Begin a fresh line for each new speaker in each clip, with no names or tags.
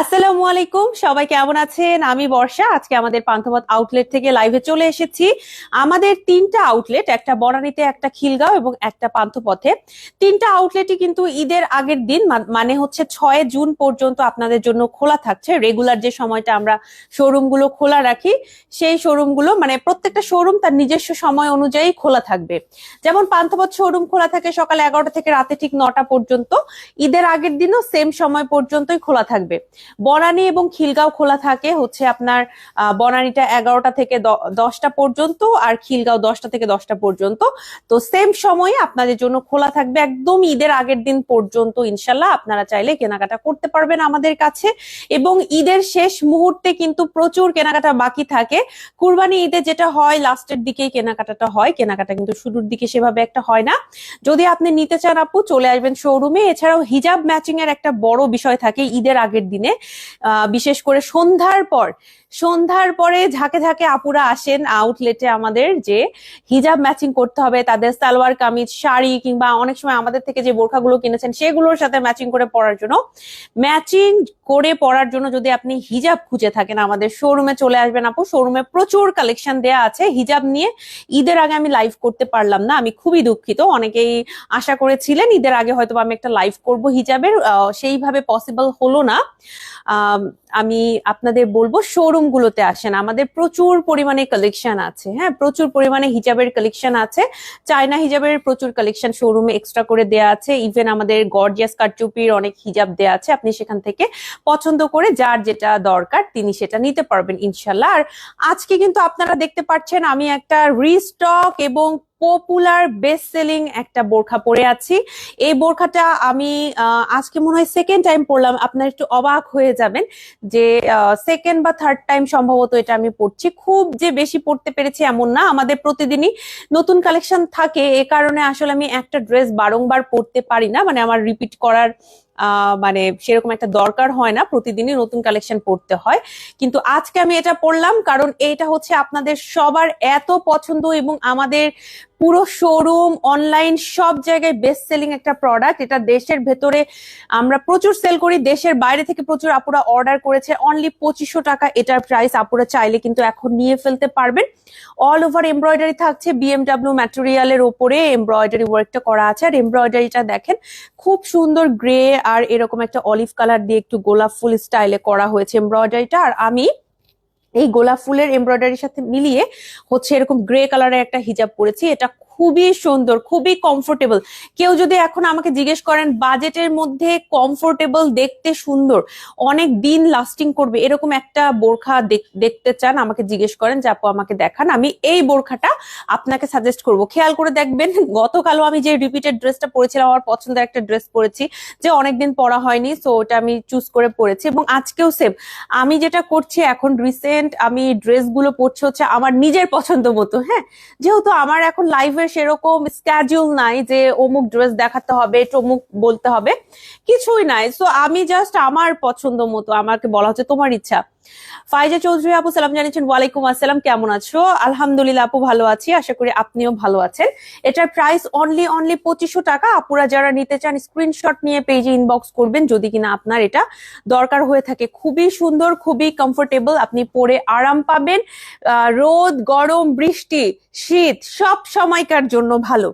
আসসালামু আলাইকুম, সবাই কেমন আছেন? আমি বর্ষা, আজকে আমাদের পান্থপথ আউটলেট থেকে লাইভে চলে এসেছি। আমাদের তিনটা আউটলেট একটা বনানীতে, একটা খিলগাঁও এবং একটা পান্থপথে। তিনটা আউটলেটই কিন্তু ঈদের আগের দিন মানে হচ্ছে ছয় জুন পর্যন্ত আপনাদের জন্য খোলা থাকছে। রেগুলার যে সময়টা আমরা শোরুমগুলো খোলা রাখি, সেই শোরুমগুলো মানে প্রত্যেকটা শোরুম তার নিজস্ব সময় অনুযায়ী খোলা থাকবে। যেমন পান্থপথ শোরুম খোলা থাকে সকাল এগারোটা থেকে রাতে ঠিক নটা পর্যন্ত। ঈদের আগের দিনও সেম সময় পর্যন্তই খোলা থাকবে। বনানী এবং খিলগাঁও খোলা থাকে, হচ্ছে আপনার বনানীটা এগারোটা থেকে দশটা পর্যন্ত আর খিলগাঁও দশটা থেকে দশটা পর্যন্ত। তো সেম সময়ে আপনাদের জন্য খোলা থাকবে একদম ঈদের আগের দিন পর্যন্ত, ইনশাল্লাহ আপনারা চাইলে কেনাকাটা করতে পারবেন আমাদের কাছে। এবং ঈদের শেষ মুহূর্তে কিন্তু প্রচুর কেনাকাটা বাকি থাকে। কুরবানি ঈদে যেটা হয়, লাস্টের দিকেই কেনাকাটাটা হয়। কেনাকাটা কিন্তু শুরুর দিকে সেভাবে একটা হয় না। যদি আপনি নিতে চান আপু, চলে আসবেন শোরুমে এছাড়াও হিজাব ম্যাচিং এর একটা বড় বিষয় থাকে, ঈদের আগের দিনে বিশেষ করে সন্ধ্যার পর সন্ধ্যার পরে ঝাঁকে ঝাঁকে আপুরা আসেন আউটলেটে আমাদের যে হিজাব ম্যাচিং করতে হবে, তাদের সালোয়ার কামিজ, শাড়ি কিংবা অনেক সময় আমাদের থেকে যে বোরখাগুলো কিনেছেন সেগুলোর সাথে ম্যাচিং করে পরার জন্য। ম্যাচিং করে পরার জন্য যদি আপনি হিজাব খুঁজে থাকেন, আমাদের শোরুমে চলে আসবেন আপু। শোরুমে প্রচুর কালেকশন দেয়া আছে। হিজাব নিয়ে ঈদের আগে আমি লাইভ করতে পারলাম না, আমি খুবই দুঃখিত। অনেকেই আশা করেছিলেন ঈদের আগে হয়তো আমি একটা লাইভ করব হিজাবের। সেইভাবে পসিবল হলো না। আম, আপনাদের বলব শোরুম গুলোতে আসেন। আমাদের প্রচুর পরিমাণে কালেকশন আছে হ্যাঁ? প্রচুর পরিমাণে হিজাবের কালেকশন আছে। চায়না হিজাবের প্রচুর কালেকশন শোরুমে এক্সট্রা করে দেয়া আছে। ইভেন আমাদের গর্জিয়াস কাটচুপির অনেক হিজাব দেয়া আছে। আপনি সেখান থেকে পছন্দ করে যার যেটা দরকার তিনি সেটা নিতে পারবেন ইনশাল্লাহ আর আজকে কিন্তু আপনারা দেখতে পাচ্ছেন আমি একটা রিস্টক এবং পপুলার বেস্ট সেলিং একটা বোরখা পরে আছি। এই বোরখাটা আমি আজকে মনে হয় সেকেন্ড টাইম পরলাম। আপনার একটু অবাক হয়ে যাবেন যে সেকেন্ড বা থার্ড টাইম সম্ভবত এটা আমি পড়ছি খুব যে বেশি পড়তে পেরেছি এমন না। আমাদের প্রতিদিনই নতুন কালেকশন থাকে। এ কারণে আসলে আমি একটা ড্রেস বারংবার পরতে পারি না। মানে আমার রিপিট করার মানে সেরকম একটা দরকার হয় না। প্রতিদিনই নতুন কালেকশন পড়তে হয়। কিন্তু আজকে আমি এটা পড়লাম কারণ এটা হচ্ছে আপনাদের সবার এত পছন্দ এবং আমাদের পুরো শোরুম অনলাইন সব জায়গায় বেস্ট সেলিং একটা প্রোডাক্ট এটা দেশের ভেতরে আমরা প্রচুর সেল করি, দেশের বাইরে থেকে প্রচুর আপুরা অর্ডার করেছে। অনলি পঁচিশশো টাকা এটার প্রাইস আপুরা চাইলে কিন্তু এখন নিয়ে ফেলতে পারবেন। অল ওভার এমব্রয়ডারি থাকছে বিএমডাব্লিউ ম্যাটেরিয়ালের ওপরে এমব্রয়ডারি ওয়ার্কটা করা আছে। আর এমব্রয়ডারিটা দেখেন, খুব সুন্দর গ্রে আর এরকম একটা অলিভ কালার দিয়ে একটু গোলাপ ফুল স্টাইলে করা হয়েছে এমব্রয়ডারিটা আর আমি এই গোলাপ ফুলের এমব্রয়ডারির সাথে মিলিয়ে হচ্ছে এরকম গ্রে কালারের একটা হিজাব পরেছি। এটা খুবই সুন্দর, খুবই কমফোর্টেবল কেউ যদি এখন আমাকে জিজ্ঞেস করেন, বাজেটের মধ্যে কমফোর্টেবল দেখতে সুন্দর? অনেক দিন লাস্টিং করবে। এরকম একটা বোরখা দেখ- দেখতে চান, আমাকে জিজ্ঞেস করেন যে, আপু, আমাকে দেখান। আমি এই বোরখাটা আপনাকে সাজেস্ট করব। খেয়াল করে দেখবেন, গতকালও আমি যে রিপিটেড ড্রেসটা পরেছিলাম, আমার পছন্দের একটা ড্রেস পরেছি, যে অনেকদিন পরা হয়নি সো ওটা আমি চুজ করে পরেছি এবং আজকেও সেম আমি যেটা করছি এখন রিসেন্ট আমি ড্রেসগুলো পরছি হচ্ছে আমার নিজের পছন্দ মতো হ্যাঁ? যেহেতু আমার এখন লাইফের সেরকম স্ক্যাডিউল নাই যে অমুক ড্রেস দেখাতে হবে, টমুক বলতে হবে, কিছুই নাই। সো আমি জাস্ট আমার পছন্দ মতো আমাকে বলা হচ্ছে, তোমার ইচ্ছা। ফাইজা চৌধুরী আপু, সালাম জানিয়েছেন, ওয়ালাইকুম আসসালাম, কেমন আছো? আলহামদুলিল্লাহ আপু ভালো আছি, আশা করি আপনিও ভালো আছেন। এটার প্রাইস অনলি অনলি পঁচিশশো টাকা। আপুরা যারা নিতে চান স্ক্রিনশট নিয়ে পেজে ইনবক্স করবেন, যদি কিনা আপনার এটা দরকার হয়ে থাকে। খুবই সুন্দর, খুবই কমফোর্টেবল আপনি পরে আরাম পাবেন। রোদ, গরম, বৃষ্টি, শীত, সব সময়কার জন্য ভালো।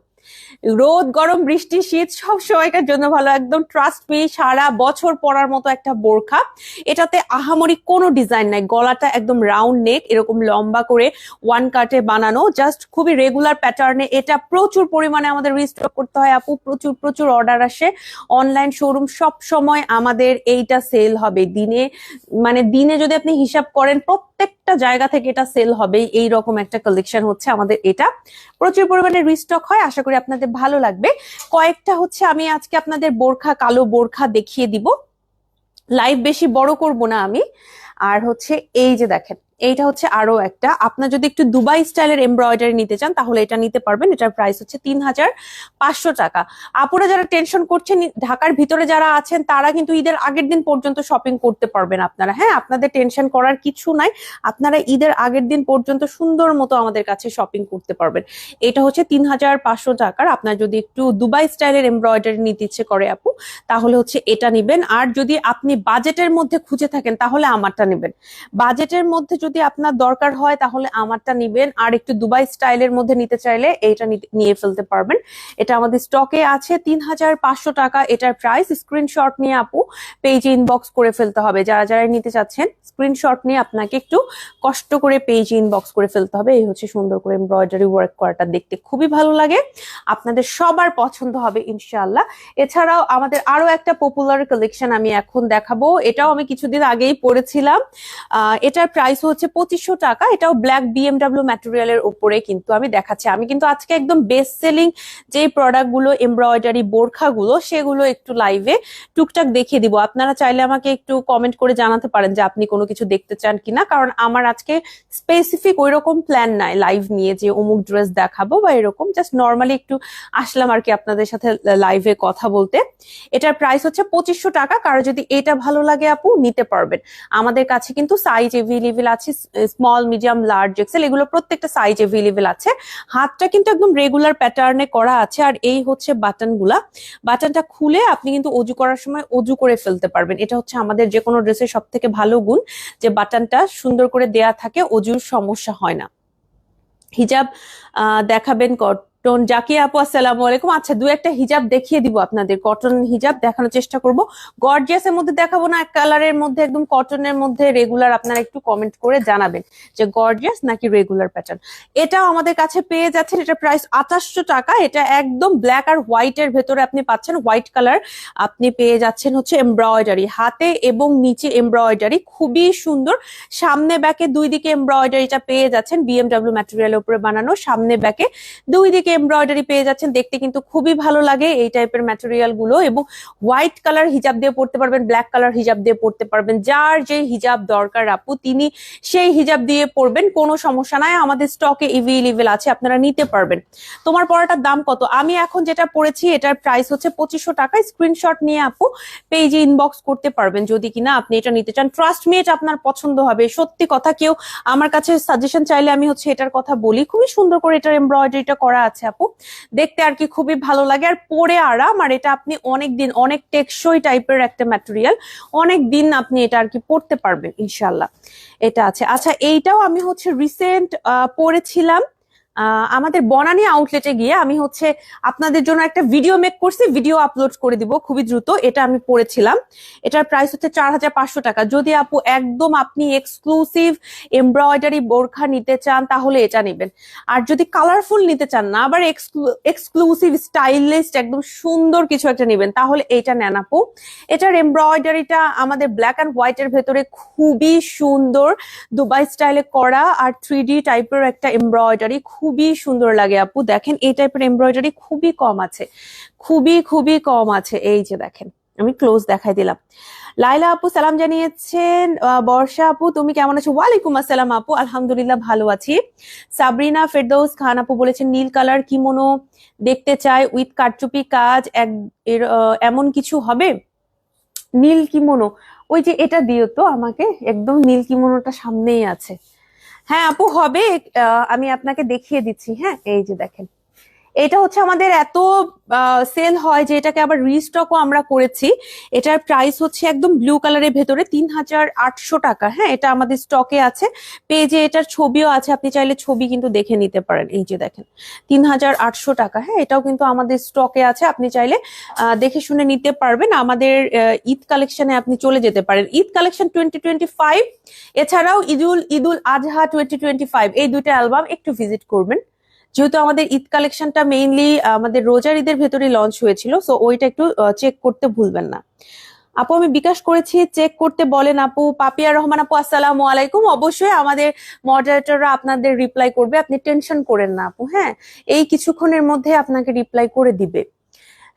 রোদ, গরম, বৃষ্টি, শীত, সব সময়কার জন্য ভালো। একদম ট্রাস্ট মি সারা বছর পরার মতো একটা বোরখা। এটাতে আহামরি কোনো ডিজাইন নাই। গলাটা একদম রাউন্ড নেক এরকম লম্বা করে ওয়ান কাটে বানানো। জাস্ট খুবই রেগুলার প্যাটার্নে এটা প্রচুর পরিমাণে আমাদের রিস্টক করতে হয় আপু। প্রচুর প্রচুর অর্ডার আসে। অনলাইন শোরুম সব সময় আমাদের এইটা সেল হবে। দিনে মানে দিনে যদি আপনি হিসাব করেন প্রত্যেকটা জায়গা থেকে এটা সেল হবে এই রকম একটা কালেকশন হচ্ছে আমাদের এটা। প্রচুর পরিমাণে রিস্টক হয়, আশা করি আপনাদের ভালো লাগবে। কয়েকটা হচ্ছে আমি আজকে আপনাদের বোরখা, কালো বোরখা দেখিয়ে দিব। লাইভ বেশি বড় করব না আমি। আর হচ্ছে এই যে দেখেন এইটা হচ্ছে আরও একটা। আপনার যদি একটু দুবাই স্টাইলের এমব্রয়ডারি নিতে চান, তাহলে এটা নিতে পারবেন। এটার প্রাইস হচ্ছে তিন হাজার পাঁচশো টাকা। আপুরা যারা টেনশন করছেন, ঢাকার ভিতরে যারা আছেন, তারা কিন্তু ঈদের আগের দিন পর্যন্ত শপিং করতে পারবেন আপনারা। হ্যাঁ আপনাদের টেনশন করার কিছু নাই। আপনারা ঈদের আগের দিন পর্যন্ত সুন্দর মতো আমাদের কাছে শপিং করতে পারবেন। এটা হচ্ছে তিন হাজার পাঁচশো টাকার। আপনার যদি একটু দুবাই স্টাইলের এমব্রয়ডারি নিতে ইচ্ছে করে আপু, তাহলে হচ্ছে এটা নিবেন। আর যদি আপনি বাজেটের মধ্যে খুঁজে থাকেন, তাহলে আমারটা নেবেন। বাজেটের মধ্যে যদি আপনার দরকার হয়, তাহলে আমারটা নিবেন। আর একটু দুবাই স্টাইলের মধ্যে নিতে চাইলে এইটা নিয়ে ফেলতে পারবেন। এটা আমাদের স্টকে আছে, তিন হাজার পাঁচশো টাকা এটার প্রাইস স্ক্রিনশট নিয়ে আপু পেজে ইনবক্স করে ফেলতে হবে। যারা যারা নিতে চাচ্ছেন স্ক্রিনশট নিয়ে আপনাকে একটু কষ্ট করে পেজে ইনবক্স করে ফেলতে হবে। এই হচ্ছে সুন্দর করে এমব্রয়ডারি ওয়ার্ক করাটা দেখতে খুবই ভালো লাগে। আপনাদের সবার পছন্দ হবে ইনশাআল্লাহ। এছাড়াও আমাদের আরও একটা পপুলার কালেকশন আমি এখন দেখাবো। এটাও আমি কিছুদিন আগেই পড়েছিলাম। এটার প্রাইস হচ্ছে পঁচিশশো টাকা। এটাও ব্ল্যাক বিএমডাব্লিউ ম্যাটেরিয়ালের উপরে কিন্তু আমি দেখাচ্ছি। আমি কিন্তু আজকে একদম বেস্ট সেলিং যে প্রোডাক্টগুলো এমব্রয়ডারি বোরখাগুলো সেগুলো একটু লাইভে টুকটাক দেখিয়ে দিব। আপনারা চাইলে আমাকে একটু কমেন্ট করে জানাতে পারেন যে আপনি কোনো কিছু দেখতে চান কিনা। কারণ আমার আজকে স্পেসিফিক ওই রকম প্ল্যান নাই লাইভ নিয়ে যে অমুক ড্রেস দেখাবো বা এরকম। জাস্ট নর্মালি একটু আসলাম আর কি আপনাদের সাথে লাইভে কথা বলতে। এটার প্রাইস হচ্ছে পঁচিশশো টাকা। কারও যদি এটা ভালো লাগে আপু, নিতে পারবেন। আমাদের কাছে কিন্তু সাইজ এভেলেবেল আছে স্মল মিডিয়াম লার্জ এক্সেল এগুলো প্রত্যেকটা সাইজ এভেলেবেল আছে। হাতটা কিন্তু একদম রেগুলার প্যাটার্নে করা আছে, আর এই হচ্ছে বাটনগুলা। বাটনটা খুলে আপনি কিন্তু অজু করার সময় অজু করে ফেলতে পারবেন। এটা হচ্ছে আমাদের যে কোনো ড্রেসের সব থেকে ভালো গুণ, যে বাটনটা সুন্দর করে দেয়া থাকে, অজুর সমস্যা হয় না। হিজাব দেখাবেন কটন জাকিয়া আপু, আসসালামু আলাইকুম। আচ্ছা দু একটা হিজাব দেখিয়ে দিব আপনাদের। কটন হিজাব দেখানোর চেষ্টা করব। গর্জিয়াস এর মধ্যে দেখাবো না এক কালারের মধ্যে, একদম কটনের মধ্যে রেগুলার আপনারা একটু কমেন্ট করে জানাবেন যে গর্জিয়াস নাকি রেগুলার প্যাটার্ন এটাও আমাদের কাছে পেয়ে যাচ্ছেন, এটা প্রাইস আঠাশশো টাকা। এটা একদম ব্ল্যাক আর হোয়াইট এর ভেতরে আপনি পাচ্ছেন। হোয়াইট কালার আপনি পেয়ে যাচ্ছেন হচ্ছে এমব্রয়ডারি হাতে এবং নিচে এমব্রয়ডারি খুবই সুন্দর। সামনে ব্যাকে দুই দিকে এমব্রয়ডারিটা পেয়ে যাচ্ছেন। বিএমডাব্লিউ ম্যাটেরিয়ালের উপরে বানানো। সামনে ব্যাকে দুই দিকে এমব্রয়ডারি পেয়ে যাচ্ছেন, দেখতে কিন্তু খুবই ভালো লাগে এই টাইপের ম্যাটেরিয়ালগুলো এবং হোয়াইট কালার হিজাব দিয়ে পড়তে পারবেন ব্ল্যাক কালার হিজাব দিয়ে পড়তে পারবেন, যার যে হিজাব দরকার আপু, তিনি সেই হিজাব দিয়ে পড়বেন কোনো সমস্যা নাই, আমাদের স্টকে এভেলেবেল আছে, আপনারা নিতে পারবেন। তোমার পড়াটার দাম কত? আমি এখন যেটা পড়েছি এটার প্রাইস হচ্ছে পঁচিশশো টাকা স্ক্রিনশট নিয়ে আপু পেজে ইনবক্স করতে পারবেন, যদি কিনা আপনি এটা নিতে চান। ট্রাস্ট মি এটা আপনার পছন্দ হবে। সত্যি কথা, কেউ আমার কাছে সাজেশন চাইলে আমি হচ্ছে এটার কথা বলি। খুবই সুন্দর করে এটার এমব্রয়ডারিটা করা আছে আপু। দেখতে আর কি খুবই ভালো লাগে। আর পরে আরাম, আর এটা আপনি অনেক দিন অনেক টেকসই টাইপের একটা ম্যাটেরিয়াল অনেক দিন আপনি এটা আর কি পড়তে পারবেন ইনশাল্লাহ এটা আছে। আচ্ছা এইটাও আমি হচ্ছে রিসেন্ট পড়েছিলাম। আমাদের বনানী আউটলেটে গিয়ে আমি হচ্ছে আপনাদের জন্য একটা ভিডিও মেক করছি ভিডিও আপলোড করে দিব খুবই দ্রুত, এটা আমি পড়েছিলাম। এটার প্রাইস হচ্ছে চার হাজার পাঁচশো টাকা। যদি আপু একদম আপনি এক্সক্লুসিভ এমব্রয়ডারি বোরখা নিতে চান, তাহলে এটা নেবেন। আর যদি কালারফুল নিতে চান না, আবার এক্সক্লুসিভ স্টাইলিস্ট একদম সুন্দর কিছু একটা নেবেন, তাহলে এইটা নেন আপু। এটার এমব্রয়ডারিটা আমাদের ব্ল্যাক অ্যান্ড হোয়াইট এর ভেতরে খুবই সুন্দর। দুবাই স্টাইলে করা আর থ্রি ডি টাইপের একটা এমব্রয়ডারি খুবই সুন্দর লাগে আপু। দেখেন, এই টাইপের এমব্রয়ডারি খুবই কম আছে। খুবই খুবই কম আছে। এই যে দেখেন, আমি ক্লোজ দেখাই দিলাম। লাইলা আপু, সালাম জানিয়েছেন বর্ষা আপু, তুমি কেমন আছো? ওয়ালাইকুম আসসালাম আপু, আলহামদুলিল্লাহ ভালো আছি। সাবরিনা ফেরদৌস খান আপু বলেছেন, নীল কালার কিমোনো দেখতে চাই? উইথ কারচুপি কাজ, এক এমন কিছু হবে? নীল কিমোনো ওই যে এটা দিও তো আমাকে, একদম নীল কিমোনোটা সামনেই আছে। হ্যাঁ আপু হবে। আমি আপনাকে দেখিয়ে দিচ্ছি হ্যাঁ? এই যে দেখেন। এটা হচ্ছে আমাদের এত সেল হয় যে এটাকে আবার রিস্টকও আমরা করেছি। এটার প্রাইস হচ্ছে একদম ব্লু কালারের ভেতরে তিন হাজার আটশো টাকা। হ্যাঁ এটা আমাদের স্টকে আছে। পেজে এটার ছবিও আছে। আপনি চাইলে ছবি কিন্তু দেখে নিতে পারেন। এই যে দেখেন, তিন হাজার আটশো টাকা। হ্যাঁ এটাও কিন্তু আমাদের স্টকে আছে। আপনি চাইলে দেখে শুনে নিতে পারবেন। আমাদের ঈদ কালেকশনে আপনি চলে যেতে পারেন। Eid collection twenty twenty five এছাড়াও Eidul Eidul Azha twenty twenty five এই দুইটা অ্যালবাম একটু ভিজিট করবেন। যেহেতু আমাদের ঈদ কালেকশনটা মেইনলি আমাদের রোজার ঈদের ভেতরে লঞ্চ হয়েছিল সো ওইটা একটু চেক করতে ভুলবেন না। আপু, আমি বিকাশ করেছি চেক করতে বলেন আপু। পাপিয়া রহমান আপু, আসসালামু আলাইকুম। অবশ্যই আমাদের মডারেটররা আপনাদের রিপ্লাই করবে। আপনি টেনশন করেন না আপু হ্যাঁ? এই কিছুক্ষণের মধ্যে আপনাকে রিপ্লাই করে দিবে।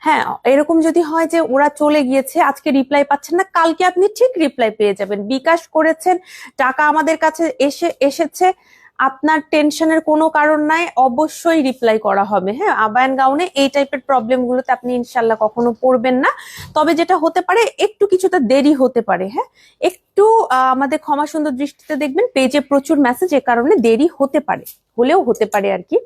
হ্যাঁ এরকম যদি হয় যে ওরা চলে গিয়েছে, আজকে রিপ্লাই পাচ্ছেন না, কালকে আপনি ঠিক রিপ্লাই পেয়ে যাবেন। বিকাশ করেছেন, টাকা আমাদের কাছে এসে, এসেছে আপনার টেনশনের কোনো কারণ নাই, অবশ্যই রিপ্লাই করা হবে। হ্যাঁ আবায়ন গাউনে এই টাইপের প্রবলেম গুলোতে আপনি ইনশাল্লাহ কখনো পড়বেন না। তবে যেটা হতে পারে, একটু কিছুটা দেরি হতে পারে হ্যাঁ? একটু আমাদের ক্ষমা সুন্দর দৃষ্টিতে দেখবেন পেজে প্রচুর মেসেজ এ কারণে দেরি হতে পারে, হলেও হতে পারে আর কি।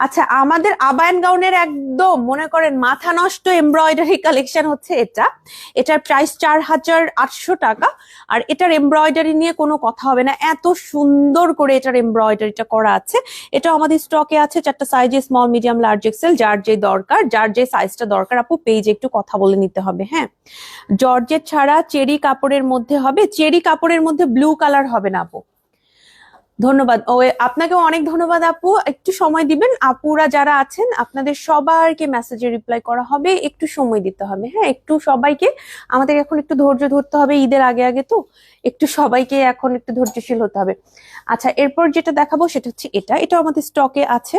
আচ্ছা আমাদের আবায়ন গাউনের একদম, মনে করেন, মাথা নষ্ট এমব্রয়ডারি কালেকশন হচ্ছে এটা। এটার প্রাইস চার হাজার আটশো টাকা। আর এটার এমব্রয়ডারি নিয়ে কোনো কথা হবে না। এত সুন্দর করে এটার এমব্রয়ডারিটা করা আছে। এটা আমাদের স্টকে আছে, চারটা সাইজে স্মল মিডিয়াম লার্জ এক্সেল যার যে দরকার, যার যে সাইজটা দরকার। আপু পেজে একটু কথা বলে নিতে হবে হ্যাঁ? জর্জের ছাড়া চেরি কাপড়ের মধ্যে হবে। চেরি কাপড়ের মধ্যে ব্লু কালার হবে না, আপু। ধন্যবাদ। ও আপনাকে অনেক ধন্যবাদ আপু। একটু সময় দিবেন। আপুরা যারা আছেন, আপনাদের সবারকে মেসেজে রিপ্লাই করা হবে। একটু সময় দিতে হবে হ্যাঁ? একটু সবাইকে, আমাদের এখন একটু ধৈর্য ধরতে হবে ঈদের আগে আগে তো। একটু সবাইকে এখন একটু ধৈর্যশীল হতে হবে। আচ্ছা এরপর যেটা দেখাবো সেটা হচ্ছে এটা। এটা আমাদের স্টকে আছে।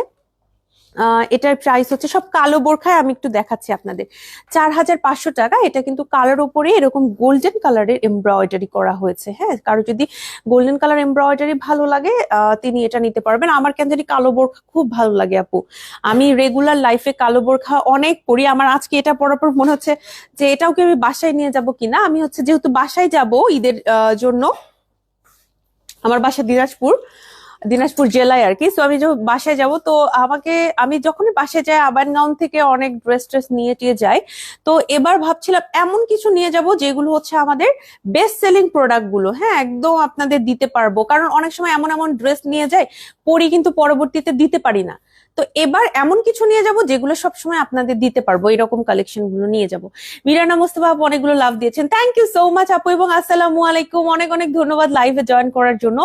এটার প্রাইস হচ্ছে সব কালো বোরখায় আমি একটু দেখাচ্ছি আপনাদের। চার হাজার পাঁচশো টাকা, এটা কিন্তু কালার উপরে এরকম গোল্ডেন কালারের এমব্রয়ডারি করা হয়েছে। হ্যাঁ কারও যদি গোল্ডেন কালার এমব্রয়ডারি ভালো লাগে তিনি এটা নিতে পারবেন। আমার কেন জানি কালো বোরখা খুব ভালো লাগে আপু। আমি রেগুলার লাইফে কালো বোরখা অনেক পরি। আমার আজকে এটা পরার পর মনে হচ্ছে যে এটাও কি আমি বাসায় নিয়ে যাব কিনা? আমি হচ্ছে যেহেতু বাসায় যাব ঈদের জন্য, আমার বাসা দিনাজপুর দিনাজপুর জেলায় আর কি। তো আমি যখন বাসায় যাব, তো আমাকে, আমি যখনই বাসায় যাই আবানগাঁও থেকে অনেক ড্রেস ট্রেস নিয়ে টিয়ে যাই। তো এবার ভাবছিলাম এমন কিছু নিয়ে যাব, যেগুলো হচ্ছে আমাদের বেস্ট সেলিং প্রোডাক্টগুলো হ্যাঁ একদম আপনাদের দিতে পারব। কারণ অনেক সময় এমন এমন ড্রেস নিয়ে যাই, পরি কিন্তু পরবর্তীতে দিতে পারি না। তো এবার এমন কিছু নিয়ে যাব যেগুলো সবসময় আপনাদের দিতে পারব, এরকম কালেকশনগুলো নিয়ে যাব। মিরানা মোস্তফা অনেকগুলো লাভ দিয়েছেন। থ্যাংক ইউ সো মাচ আপু এবং আসসালামু আলাইকুম। অনেক অনেক ধন্যবাদ লাইভে জয়েন করার জন্য।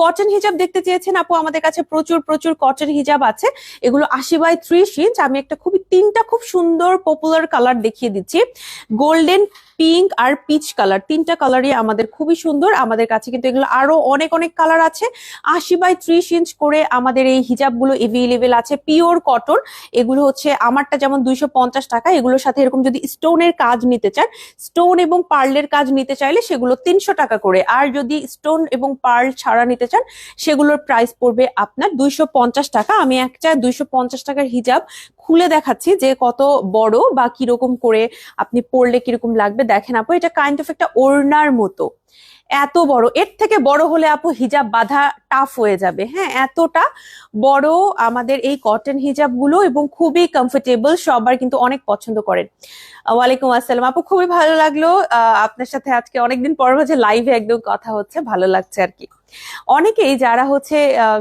কটন হিজাব দেখতে চেয়েছেন আপু, আমাদের কাছে প্রচুর প্রচুর কটন হিজাব আছে। এগুলো আশি বাই ত্রিশ ইঞ্চ আমি একটা খুবই, তিনটা খুব সুন্দর পপুলার কালার দেখিয়ে দিচ্ছি। গোল্ডেন পিঙ্ক আর পিচ কালার তিনটা কালারই আমাদের খুবই সুন্দর। আমাদের কাছে কিন্তু এগুলো আরও অনেক অনেক কালার আছে। আশি বাই ত্রিশ ইঞ্চ করে আমাদের এই হিজাবগুলো এভেলেবেল আছে। পিওর কটন এগুলো হচ্ছে আমারটা যেমন দুইশো পঞ্চাশ টাকা, এগুলোর সাথে এরকম যদি স্টোনের কাজ নিতে চান স্টোন এবং পার্লের কাজ নিতে চাইলে সেগুলো তিনশো টাকা করে। আর যদি স্টোন এবং পার্ল ছাড়া নিতে চান, সেগুলোর প্রাইস পড়বে আপনার দুইশো পঞ্চাশ টাকা। আমি একটা দুইশো পঞ্চাশ টাকার হিজাব খুলে দেখাচ্ছি যে কত বড় বা কীরকম করে আপনি পড়লে কীরকম লাগবে। দেখেন আপু, এটা কাইন্ড অফ একটা ওড়নার মতো। এত বড়। এর থেকে বড় হলে আপু হিজাব বাঁধা টাফ হয়ে যাবে। হ্যাঁ এতটা বড় আমাদের এই কটন হিজাবগুলো এবং খুবই কমফোর্টেবল সবার কিন্তু অনেক পছন্দ করেন। ওয়ালাইকুম আসসালাম। আপু, খুবই ভালো লাগল। আপনার সাথে আজকে অনেকদিন পর হচ্ছে লাইভে একদম কথা হচ্ছে, ভালো লাগছে আর কি। অনেকেই যারা হচ্ছে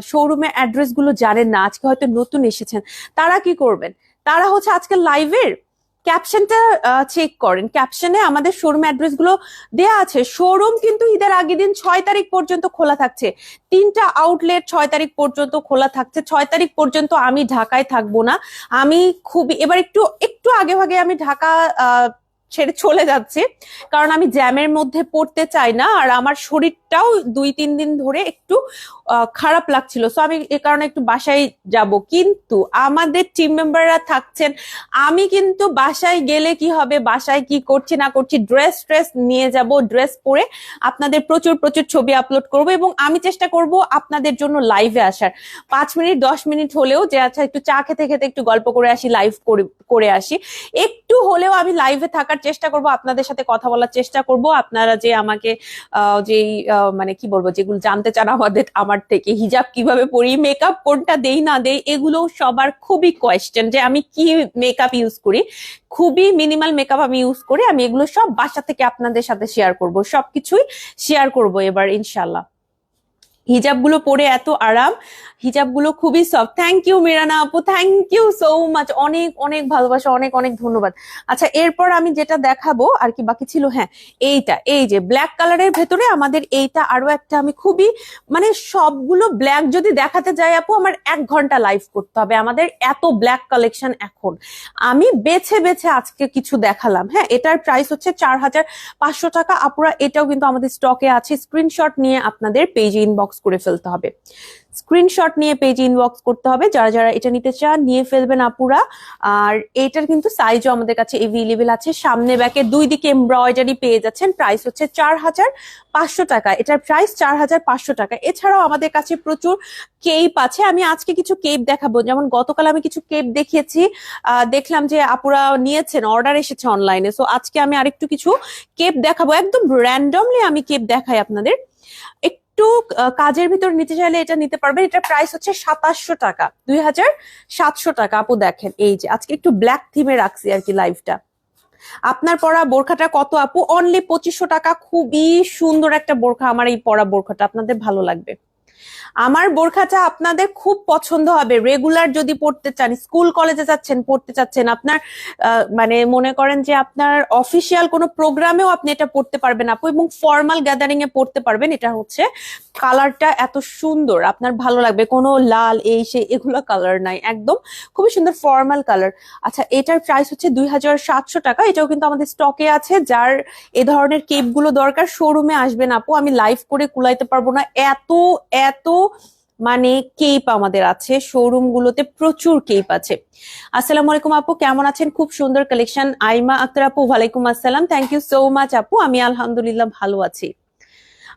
শোরুমে অ্যাড্রেসগুলো জানেন না, আজকে হয়তো নতুন এসেছেন, তারা কি করবেন? তারা হচ্ছে আজকে লাইভের ক্যাপশনটা চেক করেন। ক্যাপশনে আমাদের শোরুম অ্যাড্রেসগুলো দেয়া আছে। শোরুম কিন্তু ঈদের আগের দিন ছয় তারিখ পর্যন্ত খোলা থাকছে। তিনটা আউটলেট ছয় তারিখ পর্যন্ত খোলা থাকছে। ছয় তারিখ পর্যন্ত আমি ঢাকায় থাকব না। আমি খুবই, এবার একটু একটু আগে ভাগে আমি ঢাকা ছেড়ে চলে যাচ্ছি। কারণ আমি জ্যামের মধ্যে পড়তে চাই না, আর আমার শরীরটাও দুই তিন দিন ধরে একটু খারাপ লাগছিল। সো আমি এ কারণে একটু বাসায় যাব। কিন্তু আমাদের টিম মেম্বাররা থাকছেন। আমি কিন্তু বাসায় গেলে কি হবে, বাসায় কি করছি না করছি ড্রেস ট্রেস নিয়ে যাব ড্রেস পরে আপনাদের প্রচুর প্রচুর ছবি আপলোড করব এবং আমি চেষ্টা করব আপনাদের জন্য লাইভে আসার। পাঁচ মিনিট, দশ মিনিট হলেও যে আচ্ছা একটু চা খেতে খেতে একটু গল্প করে আসি লাইভ করে আসি। একটু হলেও আমি লাইভে থাকার চেষ্টা করব, আপনাদের সাথে কথা বলার চেষ্টা করব। আপনারা যে আমাকে যেই মানে কি বলব, যেগুলো জানতে চান আমাদের, আমার থেকে হিজাব কীভাবে পরি মেকআপ কোনটা দেই, না দেই, এগুলো সবার খুবই কোয়েশ্চেন যে আমি কি মেকআপ ইউজ করি। খুবই মিনিমাল মেকআপ আমি ইউজ করি, আমি এগুলো সব বাসা থেকে আপনাদের সাথে শেয়ার করব, সবকিছুই শেয়ার করব এবার ইনশাল্লাহ হিজাবগুলো পরে এত আরাম হিজাবগুলো খুবই সফট থ্যাংক ইউ মিরানা আপু। থ্যাংক ইউ সো মাচ অনেক অনেক ভালোবাসা, অনেক অনেক ধন্যবাদ। আচ্ছা এরপর আমি যেটা দেখাবো, আর কি বাকি ছিল হ্যাঁ এইটা, এই যে ব্ল্যাক কালারের ভেতরে আমাদের এইটা আরও একটা আমি খুবই মানে সবগুলো ব্ল্যাক যদি দেখাতে যাই আপু, আমার এক ঘণ্টা লাইভ করতে হবে। আমাদের এত ব্ল্যাক কালেকশন এখন। আমি বেছে বেছে আজকে কিছু দেখালাম হ্যাঁ এটার প্রাইস হচ্ছে চার হাজার পাঁচশো টাকা। আপুরা, এটাও কিন্তু আমাদের স্টকে আছে। স্ক্রিনশট নিয়ে আপনাদের পেজে ইনবক্স করে ফেলতে হবে। স্ক্রিনশট নিয়ে পেজে ইনবক্স করতে হবে। যারা যারা এটা নিতে চান, নিয়ে ফেলবেন আপুরা। আর এটার কিন্তু সাইজও আমাদের কাছে এভেলেবেল আছে। সামনে ব্যাকে দুই দিকে এমব্রয়ডারি পেয়ে যাচ্ছেন। প্রাইস হচ্ছে চার হাজার পাঁচশো টাকা। এটার প্রাইস চার হাজার পাঁচশো টাকা। এছাড়াও আমাদের কাছে প্রচুর কেপ আছে। আমি আজকে কিছু কেপ দেখাবো। যেমন গতকাল আমি কিছু কেপ দেখিয়েছি। দেখলাম যে আপুরা নিয়েছেন অর্ডার এসেছে অনলাইনে সো আজকে আমি আরেকটু কিছু কেপ দেখাবো। একদম র্যান্ডমলি আমি কেপ দেখাই আপনাদের। একটু কাজের ভিতর নিতে চাইলে এটা নিতে পারবেন। এটা প্রাইস হচ্ছে সাতাশশো টাকা। দুই হাজার সাতশো টাকা। আপু দেখেন, এই যে, আজকে একটু ব্ল্যাক থিমে রাখছি আর কি লাইভটা আপনার পরা বোরখাটা কত, আপু? অনলি পঁচিশশো টাকা। খুবই সুন্দর একটা বোরখা। আমার এই পরা বোরখাটা আপনাদের ভালো লাগবে। আমার বোরখাটা আপনাদের খুব পছন্দ হবে। রেগুলার যদি পড়তে চান, স্কুল, কলেজে যাচ্ছেন, পড়তে চাচ্ছেন, আপনার মানে মনে করেন যে আপনার অফিসিয়াল কোনো প্রোগ্রামেও আপনি এটা পড়তে পারবেন আপু এবং ফর্মাল গ্যাদারিং এ পড়তে পারবেন। এটা হচ্ছে কালারটা এত সুন্দর, আপনার ভালো লাগবে। কোনো লাল, এই সে এগুলো কালার নাই, একদম খুবই সুন্দর ফর্মাল কালার আচ্ছা এটার প্রাইস হচ্ছে দুই হাজার সাতশো টাকা। এটাও কিন্তু আমাদের স্টকে আছে, যার এ ধরনের কেপগুলো দরকার শোরুমে আসবেন আপু। আমি লাইভ করে কুলাইতে পারব না। এত এত মানে কেপ আমাদের আছে শোরুম গুলোতে প্রচুর কেপ আছে। আসসালামু আলাইকুম আপু, কেমন আছেন? খুব সুন্দর কালেকশন আইমা আক্তার আপু, ওয়ালাইকুম আসসালাম। থ্যাংক ইউ সো মাচ আপু। আমি আলহামদুলিল্লাহ ভালো আছি।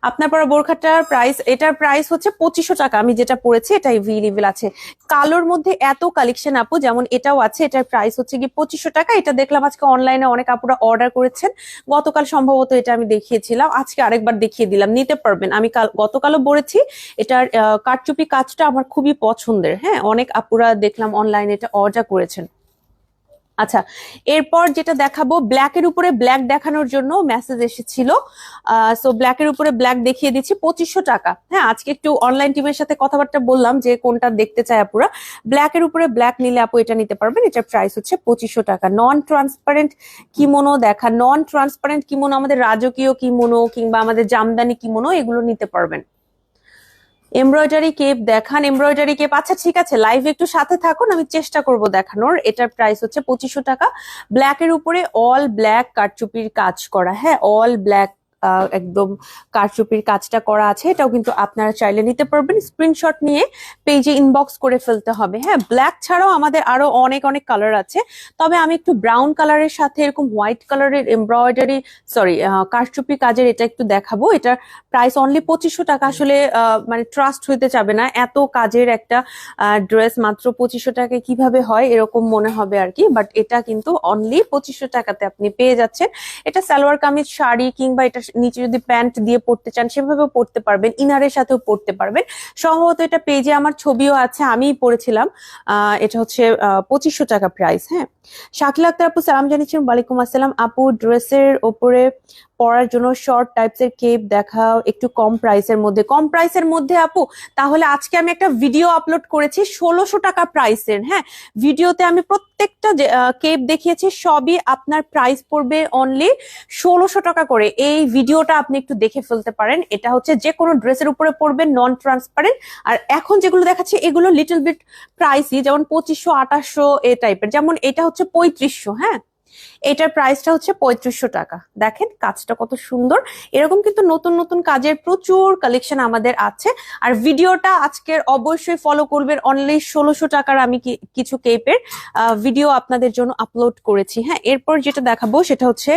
আপনার পরা বোরখাটার প্রাইস এটার প্রাইস হচ্ছে পঁচিশশো টাকা। আমি যেটা পড়েছি এটা এভেলেবেল আছে। কালোর মধ্যে এত কালেকশন আপু যেমন এটাও আছে এটার প্রাইস হচ্ছে কি পঁচিশশো টাকা। এটা দেখলাম আজকে অনলাইনে অনেক আপুরা অর্ডার করেছেন। গতকাল সম্ভবত এটা আমি দেখিয়েছিলাম। আজকে আরেকবার দেখিয়ে দিলাম নিতে পারবেন। আমি কাল গতকালও বলেছি এটার আহ, কারচুপি কাজটা আমার খুবই পছন্দের। হ্যাঁ অনেক আপুরা দেখলাম অনলাইনে এটা অর্ডার করেছেন। আচ্ছা এরপর যেটা দেখাবো ব্ল্যাকের উপরে ব্ল্যাক দেখানোর জন্য মেসেজ এসেছিল। সো ব্ল্যাকের উপরে ব্ল্যাক দেখিয়ে দিচ্ছি, পঁচিশশো টাকা। হ্যাঁ আজকে একটু অনলাইন টিমের সাথে কথাবার্তা বললাম যে কোনটা দেখতে চায় আপুরা। ব্ল্যাকের উপরে ব্ল্যাক নিলে আপু এটা নিতে পারবেন, এটার প্রাইস হচ্ছে পঁচিশশো টাকা। নন ট্রান্সপারেন্ট কিমোনো দেখা নন ট্রান্সপারেন্ট কিমোনো আমাদের রাজকীয় কিমোনো কিংবা আমাদের জামদানি কিমোনো এগুলো নিতে পারবেন। এমব্রয়ডারি কেপ দেখান, এমব্রয়ডারি কেপ আচ্ছা ঠিক আছে লাইভ একটু সাথে থাকুন, আমি চেষ্টা করব দেখানোর। এটার প্রাইস হচ্ছে পঁচিশশো টাকা। ব্ল্যাকের উপরে অল ব্ল্যাক কারচুপির কাজ করা হ্যাঁ অল ব্ল্যাক একদম কারচুপির কাজটা করা আছে, এটাও কিন্তু আপনারা চাইলে নিতে পারবেন। স্ক্রিনশট নিয়ে পেজে ইনবক্স করে ফেলতে হবে। হ্যাঁ ব্ল্যাক ছাড়াও আমাদের আরও অনেক অনেক কালার আছে। তবে আমি একটু ব্রাউন কালারের সাথে, এরকম হোয়াইট কালারের এমব্রয়ডারি সরি কারচুপি কাজের এটা একটু দেখাবো। এটার প্রাইস অনলি পঁচিশশো টাকা। আসলে মানে ট্রাস্ট হইতে যাবে না। এত কাজের একটা ড্রেস মাত্র পঁচিশশো টাকায় কীভাবে হয়, এরকম মনে হবে আর কি। বাট এটা কিন্তু অনলি পঁচিশশো টাকাতে আপনি পেয়ে যাচ্ছেন। এটা সালোয়ার কামিজ, শাড়ি কিংবা এটা নিচে যদি প্যান্ট দিয়ে পড়তে চান, সেভাবেও পড়তে পারবেন, ইনারের সাথেও পড়তে পারবেন। সম্ভবত এটা পেজে আমার ছবিও আছে, আমিই পড়েছিলাম। এটা হচ্ছে পঁচিশশো টাকা প্রাইস হ্যাঁ। শাকিল আক্তার আপু, সালাম জানিয়েছেন, ওয়ালাইকুম আসসালাম। আপু ড্রেসের ওপরে পরার জন্য শর্ট টাইপস এর কেপ দেখাও একটু কম প্রাইসের মধ্যে। কম প্রাইসের মধ্যে আপু, তাহলে আজকে আমি একটা ভিডিও আপলোড করেছি ষোলোশো টাকা প্রাইসের হ্যাঁ? ভিডিওতে আমি প্রত্যেকটা কেপ দেখিয়েছি, সবই আপনার প্রাইস পড়বে অনলি ষোলোশো টাকা করে। এই ভিডিওটা আপনি একটু দেখে ফেলতে পারেন। এটা হচ্ছে যে কোনো ড্রেসের উপরে পড়বে নন ট্রান্সপারেন্ট আর এখন যেগুলো দেখাচ্ছি, এগুলো লিটল বিট প্রাইসই যেমন পঁচিশশো, আঠাশশো, এ টাইপের যেমন এটা হচ্ছে পঁয়ত্রিশশো হ্যাঁ? এটার প্রাইসটা হচ্ছে পঁয়ত্রিশশো টাকা। দেখেন কাজটা কত সুন্দর। এরকম কিন্তু নতুন নতুন কাজের প্রচুর কালেকশন আমাদের আছে। আর ভিডিওটা আজকের অবশ্যই ফলো করবেন। অনলি ষোলোশো টাকার আমি কিছু কেপের ভিডিও আপনাদের জন্য আপলোড করেছি। হ্যাঁ এরপর যেটা দেখাবো সেটা হচ্ছে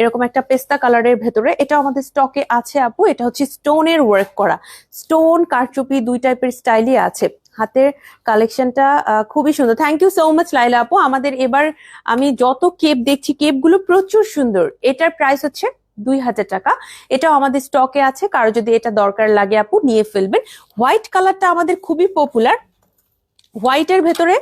এরকম একটা পেস্তা কালারের ভেতরে। এটা আমাদের স্টকে আছে আপু। এটা হচ্ছে স্টোনের ওয়ার্ক করা। স্টোন কারচুপি দুই টাইপের স্টাইলই আছে। হাতের কালেকশনটা খুবই সুন্দর। Thank you so much Laila আপু। আমাদের এবার আমি যত কেপ দেখছি কেপগুলো প্রচুর সুন্দর। এটার প্রাইস হচ্ছে দুই হাজার টাকা। এটাও আমাদের স্টকে আছে। কারও যদি এটা দরকার লাগে আপু, নিয়ে ফেলবেন। হোয়াইট কালারটা আমাদের খুবই পপুলার হোয়াইটের ভেতরে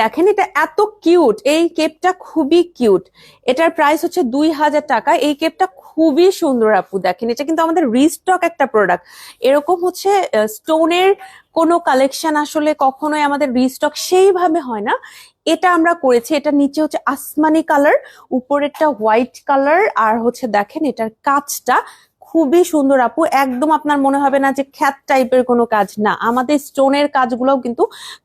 দেখেন, এটা এত কিউট এই কেপটা খুবই কিউট এটার প্রাইস হচ্ছে দুই হাজার টাকা। এই কেপটা খুবই সুন্দর আপু দেখেন, এটা কিন্তু আমাদের রিস্টক একটা প্রোডাক্ট এরকম হচ্ছে স্টোনের কোনো কালেকশন আসলে কখনোই আমাদের রিস্টক সেইভাবে হয় না। এটা আমরা করেছি, এটা নিচে হচ্ছে আসমানি কালার উপরেরটা হোয়াইট কালার আর হচ্ছে দেখেন এটার কাজটা খুবই সুন্দর আপু। একদম আপনার মনে হবে না যে খ্যাত টাইপের কোনো কাজ না। আমাদের স্টোনের কাজগুলোও কিন্তু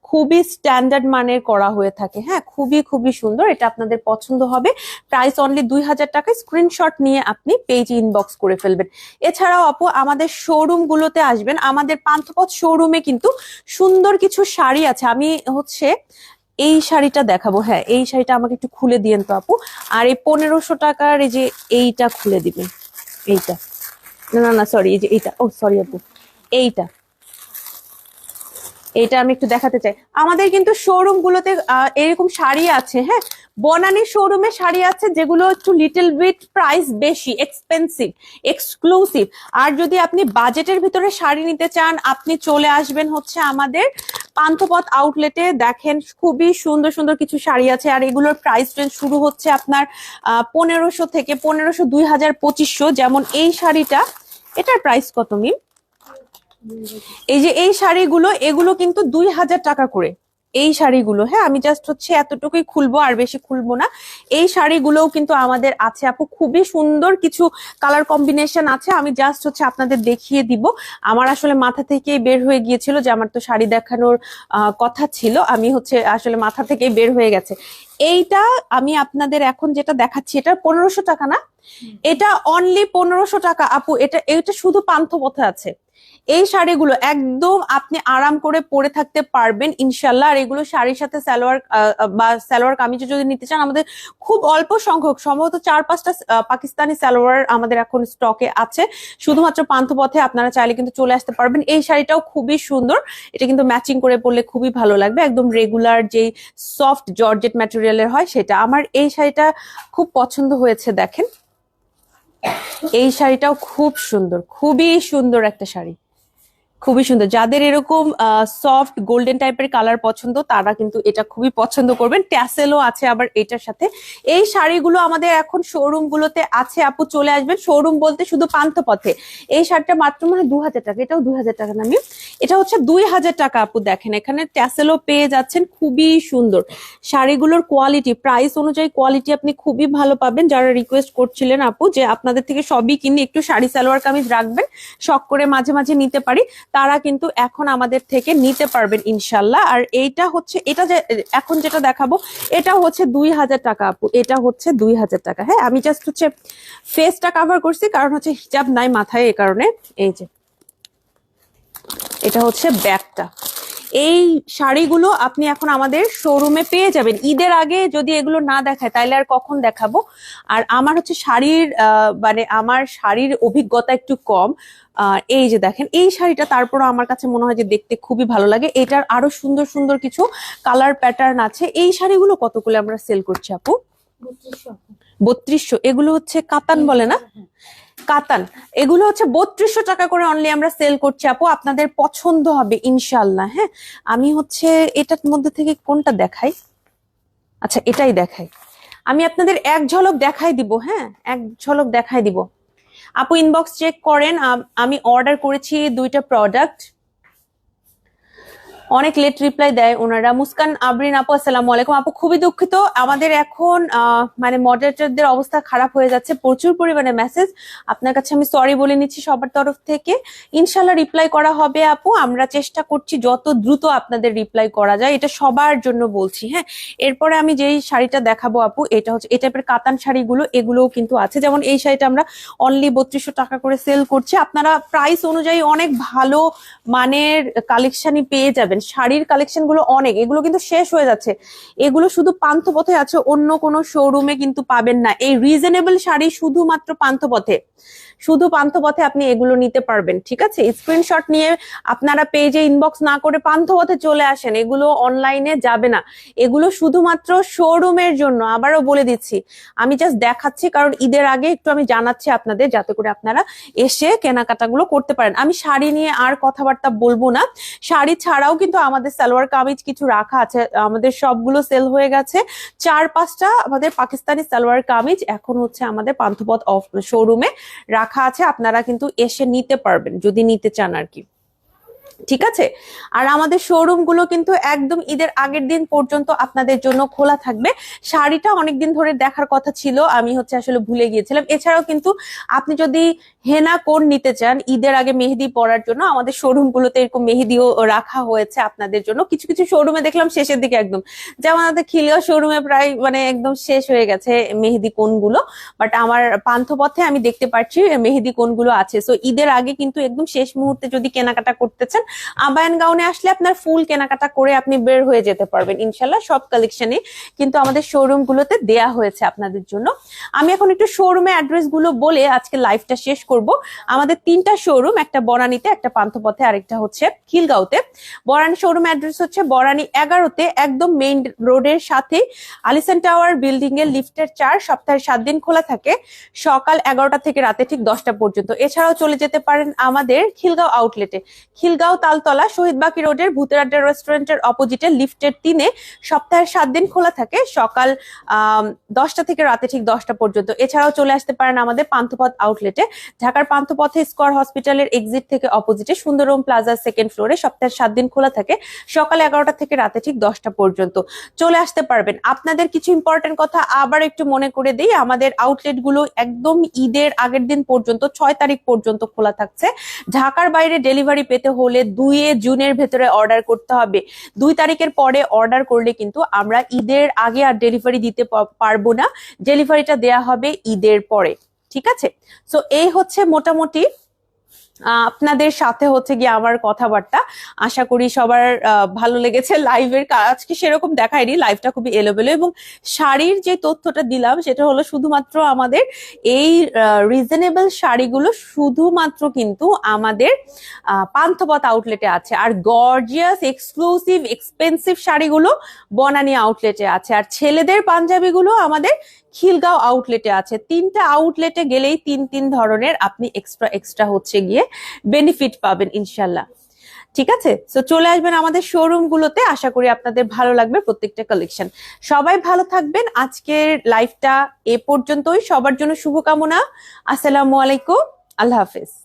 খুবই স্ট্যান্ডার্ড মানের করা হয়ে থাকে। হ্যাঁ খুবই খুবই সুন্দর। এটা আপনাদের পছন্দ হবে। প্রাইস অনলি দুই হাজার টাকায় স্ক্রিনশট নিয়ে আপনি পেজ ইনবক্স করে ফেলবেন। এছাড়াও আপু, আমাদের শোরুম গুলোতে আসবেন। আমাদের পান্থপথ শোরুমে কিন্তু সুন্দর কিছু শাড়ি আছে। আমি হচ্ছে এই শাড়িটা দেখাবো। হ্যাঁ এই শাড়িটা আমাকে একটু খুলে দিয়েন তো আপু। আর এই পনেরোশো টাকার এই যে এইটা খুলে দিবেন। এইটা। না না না সরি এই যে এইটা, ও সরি আপু এইটা। এইটা আমি একটু দেখাতে চাই। আমাদের কিন্তু শোরুম গুলোতে এরকম শাড়ি আছে হ্যাঁ? বনানী শোরুমে শাড়ি আছে যেগুলো একটু লিটল বিট প্রাইস বেশি এক্সপেন্সিভ এক্সক্লুসিভ আর যদি আপনি বাজেটের ভিতরে শাড়ি নিতে চান, আপনি চলে আসবেন হচ্ছে আমাদের পান্থপথ আউটলেটে দেখেন খুবই সুন্দর সুন্দর কিছু শাড়ি আছে আর এগুলোর প্রাইস রেঞ্জ শুরু হচ্ছে আপনার পনেরোশো থেকে পনেরোশো দুই হাজার পঁচিশশো। যেমন এই শাড়িটা, এটার প্রাইস কত মিম এই যে এই শাড়িগুলো, এগুলো কিন্তু দুই হাজার টাকা করে। এই শাড়িগুলো হ্যাঁ আমি জাস্ট হচ্ছে এতটুকুই খুলবো আর বেশি খুলবো না। এই শাড়িগুলোও কিন্তু আমাদের আছে আপু, খুবই সুন্দর কিছু কালার কম্বিনেশন আছে, আমি জাস্ট হচ্ছে আপনাদের দেখিয়ে দিব। আমার আসলে মাথা থেকে বের হয়ে গিয়েছিল যে আমার তো শাড়ি দেখানোর কথা ছিল, আমি হচ্ছে আসলে মাথা থেকেই বের হয়ে গেছে। এইটা আমি আপনাদের এখন যেটা দেখাচ্ছি এটা পনেরোশো টাকা না? এটা অনলি পনেরোশো টাকা। আপু এটা এটা শুধু পান্থপথে আছে। এই শাড়িগুলো একদম আপনি আরাম করে পরে থাকতে পারবেন ইনশাল্লাহ। আর এগুলো শাড়ির সাথে সালোয়ার বা সালোয়ার কামিজে যদি নিতে চান আমাদের খুব অল্প সংখ্যক সম্ভবত চার পাঁচটা পাকিস্তানি সালোয়ার আমাদের এখন স্টকে আছে। শুধুমাত্র পান্থপথে আপনারা চাইলে কিন্তু চলে আসতে পারবেন। এই শাড়িটাও খুবই সুন্দর। এটা কিন্তু ম্যাচিং করে পরলে খুবই ভালো লাগবে। একদম রেগুলার যেই সফট জর্জেট ম্যাটেরিয়ালের হয়, সেটা আমার এই শাড়িটা খুব পছন্দ হয়েছে, দেখেন। এই শাড়িটাও খুব সুন্দর, খুবই সুন্দর একটা শাড়ি। খুবই সুন্দর। যাদের এরকম সফট গোল্ডেন টাইপের কালার পছন্দ, তারা কিন্তু এটা খুবই পছন্দ করবেন। ট্যাসেলও আছে আবার এটার সাথে। এই শাড়িগুলো আমাদের এখন শোরুম গুলোতে আছে। আপু চলে আসবেন। শোরুম বলতে শুধু পান্থপথে। এই শাড়িটা মাত্র মানে দু হাজার টাকা। এটাও দু হাজার টাকা নামি এটা হচ্ছে দুই হাজার টাকা, আপু দেখেন। এখানে ট্যাসেলও পেয়ে যাচ্ছেন। খুবই সুন্দর। শাড়িগুলোর কোয়ালিটি প্রাইস অনুযায়ী কোয়ালিটি আপনি খুবই ভালো পাবেন। যারা রিকোয়েস্ট করছিলেন আপু যে আপনাদের থেকে সবই কিনে, একটু শাড়ি সালোয়ার কামিজ রাখবেন। শখ করে মাঝে মাঝে নিতে পারি। তারা কিন্তু এখন আমাদের থেকে নিতে পারবেন ইনশাল্লাহ। আর এইটা হচ্ছে, এটা যে, এখন যেটা দেখাবো এটা হচ্ছে দুই হাজার টাকা আপু, এটা হচ্ছে দুই হাজার টাকা। হ্যাঁ আমি জাস্ট হচ্ছে ফেসটা কাভার করছি, কারণ হচ্ছে হিজাব নাই মাথায় এ কারণে। এই যে, এটা হচ্ছে ব্যাগটা। এই শাড়িগুলো আপনি এখন আমাদের শোরুমে পেয়ে যাবেন। ঈদের আগে যদি এগুলো না দেখায় তাহলে আর কখন দেখাবো? আর আমার হচ্ছে শাড়ির মানে আমার শাড়ির অভিজ্ঞতা একটু কম। আহ, এই যে দেখেন এই শাড়িটা তারপরও আমার কাছে মনে হয় যে দেখতে খুবই ভালো লাগে। এটার আরও সুন্দর সুন্দর কিছু কালার প্যাটার্ন আছে। এই শাড়িগুলো কতগুলো আমরা সেল করছি আপু? বত্রিশশো। এগুলো হচ্ছে কাতান বলে না? কাতান, এগুলো হচ্ছে বত্রিশশো টাকা করে অনলি আমরা সেল করছি। আপু, আপনাদের পছন্দ হবে ইনশাল্লাহ হ্যাঁ? আমি হচ্ছে এটার মধ্যে থেকে কোনটা দেখাই? আচ্ছা এটাই দেখাই। আমি আপনাদের এক ঝলক দেখাই দিব হ্যাঁ? এক ঝলক দেখাই দিব। আপু ইনবক্স চেক করেন, আমি অর্ডার করেছি দুইটা প্রোডাক্ট অনেক লেট রিপ্লাই দেয় ওনারা। মুস্কান, আবরিন আপু, আসসালামু আলাইকুম। আপু, খুবই দুঃখিত। আমাদের এখন মানে মডারেটরদের অবস্থা খারাপ হয়ে যাচ্ছে। প্রচুর পরিমাণে মেসেজ আপনার কাছে আমি সরি বলে নিচ্ছি সবার তরফ থেকে। ইনশাল্লাহ রিপ্লাই করা হবে, আপু। আমরা চেষ্টা করছি যত দ্রুত আপনাদের রিপ্লাই করা যায়। এটা সবার জন্য বলছি হ্যাঁ? এরপরে আমি যেই শাড়িটা দেখাবো, আপু, এটা হচ্ছে, এই টাইপের কাতান শাড়িগুলো, এগুলোও কিন্তু আছে। যেমন এই শাড়িটা আমরা অনলি বত্রিশশো টাকা করে সেল করছি। আপনারা প্রাইস অনুযায়ী অনেক ভালো মানের কালেকশনই পেয়ে যাবেন। শাড়ির কালেকশনগুলো অনেক, এগুলো কিন্তু শেষ হয়ে যাচ্ছে। এগুলো শুধু পান্থপথে আছে, অন্য কোনো শোরুমে কিন্তু পাবেন না। এই রিজনেবল শাড়ি শুধুমাত্র পান্থপথে, শুধু পান্থপথে আপনি এগুলো নিতে পারবেন, ঠিক আছে? স্ক্রিনশট নিয়ে আপনারা পেজে ইনবক্স না করে পান্থপথে চলে আসেন, এগুলো অনলাইনে যাবে না। এগুলো শুধুমাত্র শোরুমের জন্য, আবারও বলে দিচ্ছি। আমি জাস্ট দেখাচ্ছি, কারণ ঈদের আগে একটু আমি জানাচ্ছি আপনাদের, যাতে করে আপনারা এসে কেনাকাটাগুলো করতে পারেন। আমি শাড়ি নিয়ে আর কথাবার্তা বলব না। শাড়ি ছাড়াও কিন্তু আমাদের সালোয়ার কামিজ কিছু রাখা আছে, আমাদের সবগুলো সেল হয়ে গেছে। চার পাঁচটা আমাদের পাকিস্তানি সালোয়ার কামিজ এখন হচ্ছে আমাদের পান্থপথ অফ শোরুমে রাখা আছে, আপনারা কিন্তু এসে নিতে পারবেন, যদি নিতে চান আর কি। ঠিক আছে? আর আমাদের শোরুমগুলো কিন্তু একদম ঈদের আগের দিন পর্যন্ত আপনাদের জন্য খোলা থাকবে। শাড়িটা অনেকদিন ধরে দেখার কথা ছিল, আমি হচ্ছে আসলে ভুলে গিয়েছিলাম। এছাড়াও কিন্তু আপনি যদি হেনা কোন নিতে চান ঈদের আগে মেহেদি পরার জন্য, আমাদের শোরুম গুলোতে এরকম মেহেদিও রাখা হয়েছে আপনাদের জন্য। কিছু কিছু শোরুমে দেখলাম শেষের দিকে একদম। যেমন আমাদের খিলিয়া শোরুমে প্রায় মানে একদম শেষ হয়ে গেছে মেহেদি কোনগুলো। বাট আমার পান্থপথে আমি দেখতে পাচ্ছি মেহেদি কোনগুলো আছে। সো ঈদের আগে কিন্তু একদম শেষ মুহূর্তে যদি কেনাকাটা করতে চান আবায়ান গাউনে আসলে আপনার ফুল কেনাকাটা করে আপনি বের হয়ে যেতে পারবেন ইনশাল্লাহ সব কালেকশনে কিন্তু আমাদের শোরুম গুলোতে দেয়া হয়েছে আপনাদের জন্য। আমি এখন একটু শোরুমে অ্যাড্রেসগুলো বলে আজকে লাইভটা শেষ করব। আমাদের তিনটা শোরুম একটা বনানীতে একটা পান্থপথে, আরেকটা হচ্ছে খিলগাঁওতে। বরানি শোরুম অ্যাড্রেস হচ্ছে বরানি এগারোতে, একদম মেইন রোডের সাথে। আলিসান টাওয়ার বিল্ডিং এর লিফটের চার, সপ্তাহে সাত দিন খোলা থাকে। সকাল এগারোটা থেকে রাতে ঠিক দশটা পর্যন্ত। এছাড়াও চলে যেতে পারেন আমাদের খিলগাঁও আউটলেটে খিলগাঁও তালতলা শহীদ বাকি রোডের ভূতের আড্ডা রেস্টুরেন্টের অপোজিটে লিফটের তিনে সপ্তাহের সাত দিন খোলা থাকে। সকাল দশটা থেকে রাতে ঠিক দশটা পর্যন্ত। এছাড়াও চলে আসতে পারেন আমাদের পান্থপথ আউটলেটে ঢাকার পান্থপথে স্কোয়ার হসপিটালের এক্সিট থেকে অপোজিটে সুন্দরম প্লাজার সেকেন্ড ফ্লোরে সপ্তাহের সাত দিন খোলা থাকে। সকাল এগারোটা থেকে রাতে ঠিক দশটা পর্যন্ত। চলে আসতে পারবেন। আপনাদের কিছু ইম্পর্টেন্ট কথা আবার একটু মনে করে দিই। আমাদের আউটলেটগুলো একদম ঈদের আগের দিন পর্যন্ত, ছয় তারিখ পর্যন্ত খোলা থাকছে। ঢাকার বাইরে ডেলিভারি পেতে হলে দুইয়ে জুনের ভেতরে অর্ডার করতে হবে। দুই তারিখের পরে অর্ডার করলে কিন্তু আমরা ঈদের আগে আর ডেলিভারি দিতে পারব না। ডেলিভারিটা দেয়া হবে ঈদের পরে। ঠিক আছে? সো এই হচ্ছে মোটামুটি আপনাদের সাথে হচ্ছে গিয়ে আমার কথাবার্তা। আশা করি সবার ভালো লেগেছে লাইভের আজকে সেরকম দেখায়নি লাইভটা খুবই এলোমেলো এবং শাড়ির যে তথ্যটা দিলাম, সেটা হলো শুধুমাত্র আমাদের এই রিজনেবল শাড়িগুলো শুধুমাত্র কিন্তু আমাদের পান্থপথ আউটলেটে আছে। আর গর্জিয়াস এক্সক্লুসিভ এক্সপেন্সিভ শাড়িগুলো বনানী আউটলেটে আছে। আর ছেলেদের পাঞ্জাবিগুলো আমাদের খিলগাঁও আউটলেটে আছে। তিনটা আউটলেটে গেলেই তিন তিন ধরনের আপনি এক্সট্রা এক্সট্রা হচ্ছে গিয়ে বেনিফিট পাবেন ইনশাল্লাহ ঠিক আছে? তো চলে আসবেন আমাদের শোরুম গুলোতে। আশা করি আপনাদের ভালো লাগবে প্রত্যেকটা কালেকশন সবাই ভালো থাকবেন। আজকের লাইফটা এ পর্যন্তই। সবার জন্য শুভকামনা। আসসালামু আলাইকুম। আল্লাহ হাফেজ।